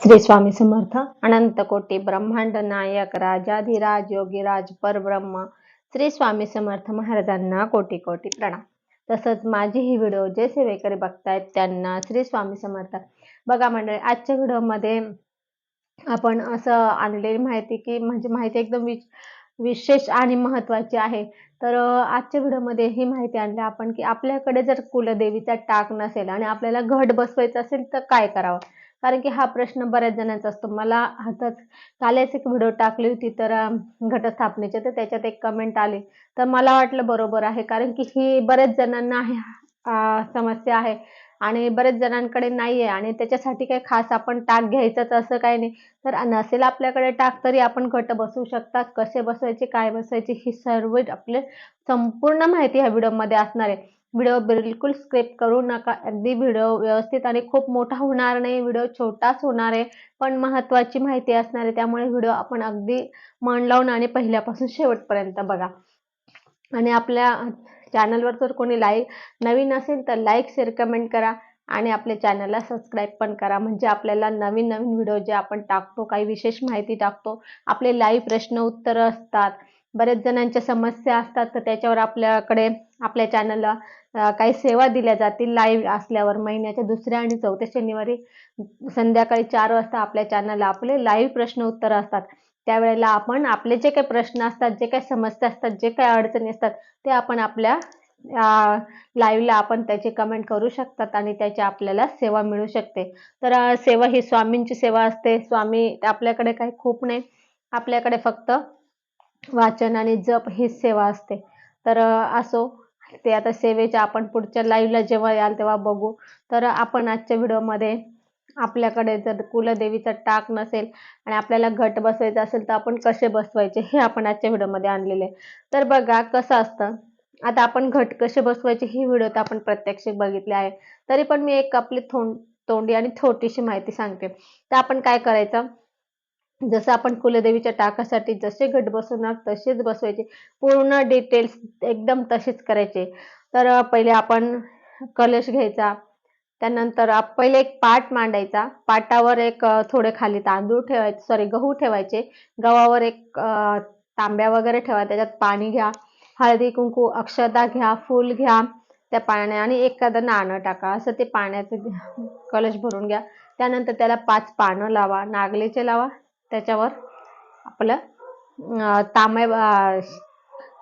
श्री स्वामी समर्थ. अनंत कोटी ब्रह्मांड नायक राजाधिराज योगीराज परब्रह्म श्री स्वामी समर्थ महाराजांना कोटी कोटी प्रणाम. तसंच माझी ही व्हिडिओ जे सेवेकरी बघतायत त्यांना श्री स्वामी समर्थ. बघा मंडळी आजच्या व्हिडिओमध्ये आपण असं आणलेली माहिती की म्हणजे माहिती एकदम विच विशेष आणि महत्त्वाची आहे. तर आजच्या व्हिडिओमध्ये ही माहिती आणली आपण की आपल्याकडे जर कुलदेवीचा टाक नसेल आणि आपल्याला घट बसवायचं असेल तर काय करावं? कारण की हा प्रश्न बऱ्याच जणांचा असतो. मला आताच कालच एक व्हिडिओ टाकली होती तर घटस्थापनेचे घटस्थापनेची तर त्याच्यात एक कमेंट आली. तर मला वाटलं बरोबर आहे कारण की ही बऱ्याच जणांना आहे समस्या आहे आणि बऱ्याच जणांकडे नाही आहे आणि त्याच्यासाठी काही खास आपण टाक घ्यायचंच असं काही नाही. तर नसेल आपल्याकडे टाक तरी आपण घट बसवू शकतात कसे बसवायचे काय बसवायचे ही सर्व आपले संपूर्ण माहिती ह्या व्हिडिओमध्ये असणार आहे. व्हिडिओ बिलकुल स्क्रिप्ट करू नका. अगदी व्हिडिओ व्यवस्थित आणि खूप मोठा होणार नाही. व्हिडिओ छोटाच होणार आहे. पण महत्त्वाची माहिती असणार आहे. त्यामुळे व्हिडिओ आपण अगदी मन लावून आणि पहिल्यापासून शेवटपर्यंत बघा. आणि आपल्या चॅनलवर जर कोणी लाईक नवीन असेल तर लाईक शेअर कमेंट करा आणि आपल्या चॅनलला सबस्क्राईब पण करा. म्हणजे आपल्याला नवीन नवीन व्हिडिओ जे आपण टाकतो काही विशेष माहिती टाकतो आपले लाईव्ह प्रश्न उत्तर असतात. बरेच जणांच्या समस्या असतात. तर त्याच्यावर आपल्याकडे आपल्या चॅनलला काही सेवा दिल्या जातील लाईव्ह असल्यावर महिन्याच्या दुसऱ्या आणि चौथ्या शनिवारी संध्याकाळी चार वाजता आपल्या चॅनलला आपले लाईव्ह प्रश्न उत्तर असतात. त्यावेळेला आपण आपले जे काही प्रश्न असतात जे काही समस्या असतात जे काही अडचणी असतात ते आपण आपल्या लाईव्हला आपण त्याची कमेंट करू शकतात आणि त्याची आपल्याला सेवा मिळू शकते. तर सेवा ही स्वामींची सेवा असते. स्वामी आपल्याकडे काही खूप नाही. आपल्याकडे फक्त वाचन आणि जप हीच सेवा असते. तर असो ते आता सेवेच्या आपण पुढच्या लाईव्हला जेव्हा याल तेव्हा बघू. तर आपण आजच्या व्हिडिओमध्ये आपल्याकडे जर कुलदेवीचा टाक नसेल आणि आपल्याला घट बसवायचा असेल तर आपण कसे बसवायचे हे आपण आजच्या व्हिडिओमध्ये आणलेले आहे. तर बघा कसं असतं. आता आपण घट कसे बसवायचे ही व्हिडिओ तर आपण प्रत्यक्ष बघितले आहे. तरी पण मी एक आपली थोंड तोंडी आणि छोटीशी माहिती सांगते. तर आपण काय करायचं? जसं आपण कुलदेवीच्या टाकासाठी जसे घट बसवणार तसेच बसवायचे. पूर्ण डिटेल्स एकदम तसेच करायचे. तर पहिले आपण कलश घ्यायचा. त्यानंतर पहिले एक पाट मांडायचा. पाटावर एक थोडे खाली तांदूळ ठेवायचे सॉरी गहू ठेवायचे. गव्हावर एक तांब्या वगैरे ठेवा त्याच्यात पाणी घ्या. हळदी कुंकू अक्षदा घ्या फूल घ्या. त्या पाण्या आणि एखादं नाणं टाका. असं ते पाण्याचं घ्या- कलश भरून घ्या. त्यानंतर त्याला पाच पानं लावा. नागलीचे लावा. त्याच्यावर आपलं अं,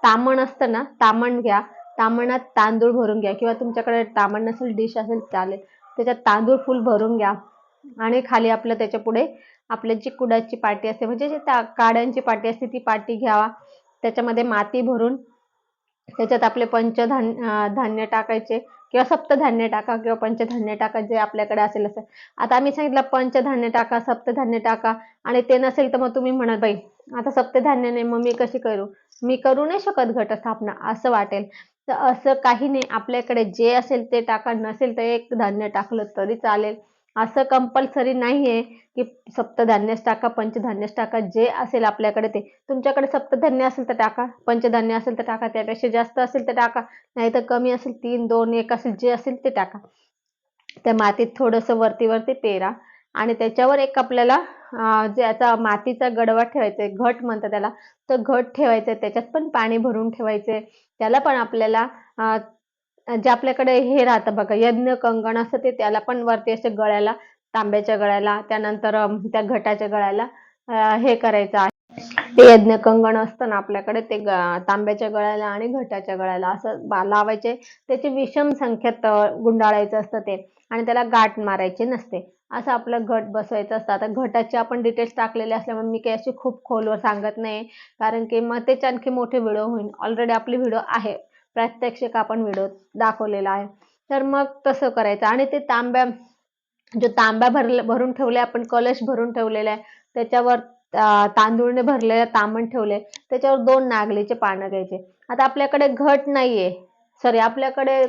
तामण असतं ना तामण घ्या. तामणात तांदूळ भरून घ्या. किंवा तुमच्याकडे तामण नसेल डिश असेल चालेल. त्याच्यात तांदूळ फुल भरून घ्या. आणि खाली आपलं त्याच्या पुढे आपल्या जी कुडाची पाटी असते म्हणजे जी त्या काड्यांची पाटी असते ती पाटी घ्यावा. त्याच्यामध्ये माती भरून त्याच्यात आपले पंचधान्य धान्य टाकायचे. किंवा सप्तधान्य टाका किंवा पंचधान्य टाका जे आपल्याकडे असेल असं. आता आम्ही सांगितलं पंचधान्य टाका सप्तधान्य टाका आणि ते नसेल तर मग तुम्ही म्हणाल बाई आता सप्तधान्य नाही मग मी कशी करू? मी करू नाही शकत घटस्थापना असं वाटेल. तर असं काही नाही. आपल्याकडे जे असेल ते टाका नसेल तर एक धान्य टाकलं तरी चालेल. असं कंपल्सरी नाही आहे की सप्तधान्यच टाका पंचधान्यच टाका जे असेल आपल्याकडे ते. तुमच्याकडे सप्तधान्य असेल तर टाका पंचधान्य असेल तर टाका त्यापेक्षा जास्त असेल तर टाका. नाही तर कमी असेल तीन दोन एक असेल जे असेल ते टाका. त्या मातीत थोडंसं वरती वरती पेरा आणि त्याच्यावर एक आपल्याला ज्याचा जे मातीचा गडवा ठेवायचा आहे घट म्हणतात त्याला तर घट ठेवायचं आहे त्याच्यात पण पाणी भरून ठेवायचे त्याला पण आपल्याला जे आपल्याकडे हे राहतं बघा यज्ञ कंगण असतं ते त्याला पण वरती असे गळ्याला तांब्याच्या गळ्याला त्यानंतर त्या घटाच्या गळ्याला हे करायचं आहे. ते यज्ञ कंगण असतं ना आपल्याकडे ते तांब्याच्या गळ्याला आणि घटाच्या गळ्याला असं लावायचे. त्याची विषम संख्येत गुंडाळायचं असतं ते आणि त्याला गाठ मारायची नसते. असं आपलं घट बसवायचं असतं. आता घटाचे आपण डिटेल्स टाकलेले असल्यामुळे मी काही अशी खूप खोलवर सांगत नाही. कारण की मग त्याचे आणखी मोठे व्हिडिओ होईल. ऑलरेडी आपली व्हिडिओ आहे. प्रात्यक्षिक आपण व्हिडिओ दाखवलेला आहे. तर मग तसं करायचं. आणि ते तांब्या जो तांब्या भरले भरून ठेवले आपण कलश भरून ठेवलेला आहे. त्याच्यावर तांदूळने भरलेले तांबण ठेवले. त्याच्यावर दोन नागलीचे पानं घ्यायचे. आता आपल्याकडे घट नाहीये. सॉरी आपल्याकडे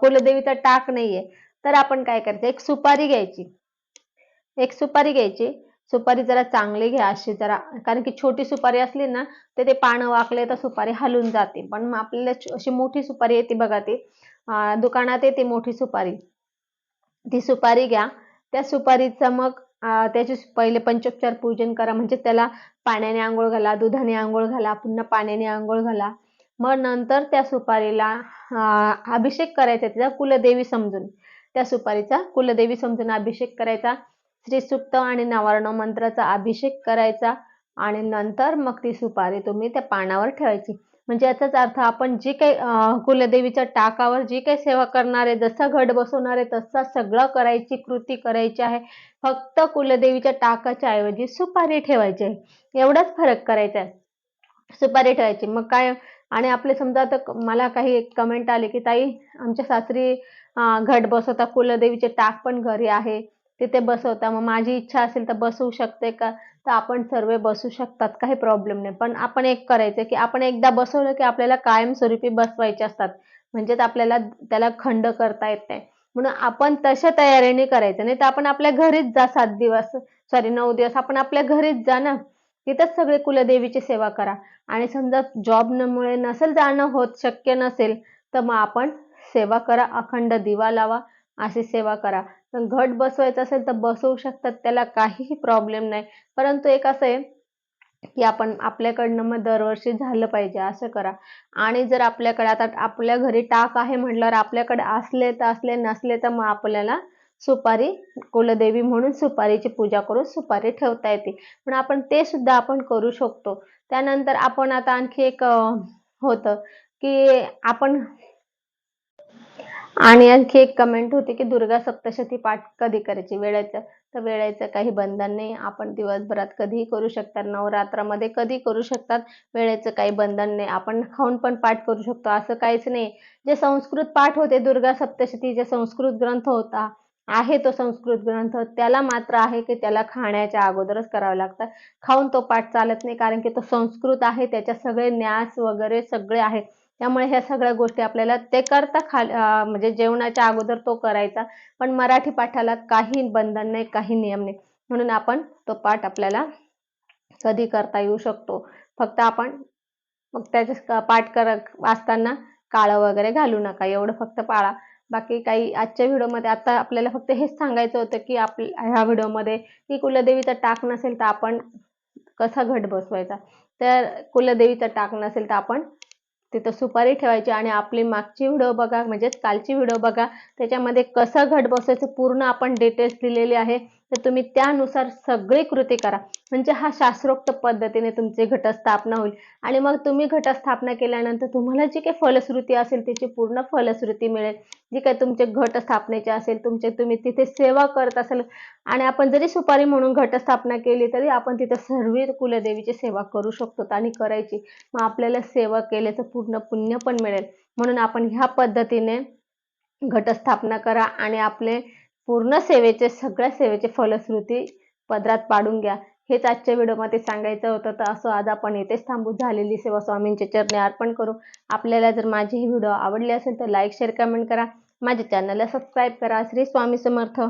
कुलदेवीचा टाक नाहीये. तर आपण काय करायचं? एक सुपारी घ्यायची. एक सुपारी घ्यायची. सुपारी जरा चांगली घ्या अशी जरा कारण की छोटी सुपारी असली ना तर ते पानं वाकले तर सुपारी हलून जाते. पण मग आपल्याला अशी मोठी सुपारी येते बघा ती. दुकानात येते मोठी सुपारी. ती सुपारी घ्या. त्या सुपारीचा मग त्याचे पहिले पंचोपचार पूजन करा. म्हणजे त्याला पाण्याने आंघोळ घाला दुधाने आंघोळ घाला पुन्हा पाण्याने आंघोळ घाला. मग नंतर त्या सुपारीला अभिषेक करायचा त्याचा कुलदेवी समजून. त्या सुपारीचा कुलदेवी समजून अभिषेक करायचा. श्री सुप्त आणि नवार्ण मंत्राचा अभिषेक करायचा आणि नंतर मग ती सुपारी तुम्ही त्या पानावर ठेवायची. म्हणजे याचाच अर्थ आपण जी काही कुलदेवीच्या टाकावर जी काही सेवा करणार आहे जसा घट बसवणार आहे तसा सगळं करायची कृती करायची आहे. फक्त कुलदेवीच्या टाकाच्या ऐवजी सुपारी ठेवायची आहे. एवढाच फरक करायचा आहे. सुपारी ठेवायची. मग काय? आणि आपले समजा आता मला काही कमेंट आले की ताई आमच्या सासरी घट बसवता कुलदेवीचे टाक पण घरी आहे. तिथे बसवता. मग माझी इच्छा असेल तर बसवू शकते का? तर आपण सर्व बसू शकतात काही प्रॉब्लेम नाही. पण आपण एक करायचं की आपण एकदा बसवलं की आपल्याला कायमस्वरूपी बसवायचे असतात. म्हणजेच आपल्याला त्याला खंड करता येत नाही. म्हणून आपण तशा तयारीने करायचं. नाही तर आपण आपल्या घरीच जा सात दिवस. सॉरी नऊ दिवस. आपण आपल्या घरीच जा ना. तिथंच सगळे कुलदेवीची सेवा करा. आणि समजा जॉब नमुळे नसेल जाणं होत शक्य नसेल तर मग आपण सेवा करा. अखंड दिवा लावा. अशी सेवा करा. घट बसवायचं असेल तर बसवू शकतात त्याला काहीही प्रॉब्लेम नाही. परंतु एक असं आहे की आपण आपल्याकडनं मग दरवर्षी झालं पाहिजे असं करा. आणि जर आपल्याकडे आता आपल्या घरी टाक आहे म्हटल्यावर आपल्याकडे असले तर असले नसले तर मग आपल्याला सुपारी कुलदेवी म्हणून सुपारीची पूजा करून सुपारी ठेवता येते. पण आपण ते सुद्धा आपण करू शकतो. त्यानंतर आपण आता आणखी एक होतं की आपण आणि आणखी एक कमेंट होती की दुर्गा सप्तशती पाठ कधी करायची? वेळेचं. तर वेळेचं काही बंधन नाही. आपण दिवसभरात कधीही करू शकतात. नवरात्रामध्ये कधी करू शकतात. वेळेचं काही बंधन नाही. आपण खाऊन पण पाठ करू शकतो. असं काहीच नाही. जे संस्कृत पाठ होते दुर्गा सप्तशती जे संस्कृत ग्रंथ होता आहे तो संस्कृत ग्रंथ. त्याला मात्र आहे की त्याला खाण्याच्या अगोदरच करावं लागतं. खाऊन तो पाठ चालत नाही कारण की तो संस्कृत आहे. त्याच्यात सगळे न्यास वगैरे सगळे आहेत. त्यामुळे ह्या सगळ्या गोष्टी आपल्याला ते करता खा म्हणजे जेवणाच्या अगोदर तो करायचा. पण मराठी पाठाला काही बंधन नाही काही नियम नाही. म्हणून आपण तो पाठ आपल्याला कधी करता येऊ शकतो. फक्त आपण मग त्याचे पाठ कर वाचताना काळं वगैरे घालू नका. एवढं फक्त पाळा. बाकी काही आजच्या व्हिडिओमध्ये आता आपल्याला फक्त हेच सांगायचं होतं की आप ह्या व्हिडिओमध्ये की कुलदेवीचा टाक नसेल तर आपण कसा घट बसवायचा? तर कुलदेवीचा टाक नसेल तर आपण तिथं सुपारी ठेवायची आणि आपली मागची व्हिडिओ बघा म्हणजेच कालची व्हिडिओ बघा त्याच्यामध्ये कसं घट बसवायचं पूर्ण आपण डिटेल्स दिलेली आहे. तर तुम्ही त्यानुसार सगळी कृती करा. म्हणजे हा शास्त्रोक्त पद्धतीने तुमची घटस्थापना होईल. आणि मग तुम्ही घटस्थापना केल्यानंतर तुम्हाला जी काही फलश्रुती असेल त्याची पूर्ण फलश्रुती मिळेल. जी काही तुमचे घट स्थापनेचे असेल तुमचे तुम्ही तिथे सेवा करत असाल. आणि आपण जरी सुपारी म्हणून घटस्थापना केली तरी आपण तिथे सर्व कुलदेवीची सेवा करू शकतो आणि करायची. मग आपल्याला सेवा केल्याचं पूर्ण पुण्य पण मिळेल. म्हणून आपण ह्या पद्धतीने घटस्थापना करा आणि आपले पूर्ण सेवेचे सगळ्या सेवेचे फलश्रुती पदरात पाडून घ्या. हेच आजच्या व्हिडिओमध्ये सांगायचं होतं तर असं आज आपण येथेच थांबू. झालेली सेवा स्वामींचे चरणी अर्पण करू. आपल्याला जर माझी ही व्हिडिओ आवडली असेल तर लाईक शेअर कमेंट करा. माझ्या चॅनलला सबस्क्राईब करा. श्री स्वामी समर्थ.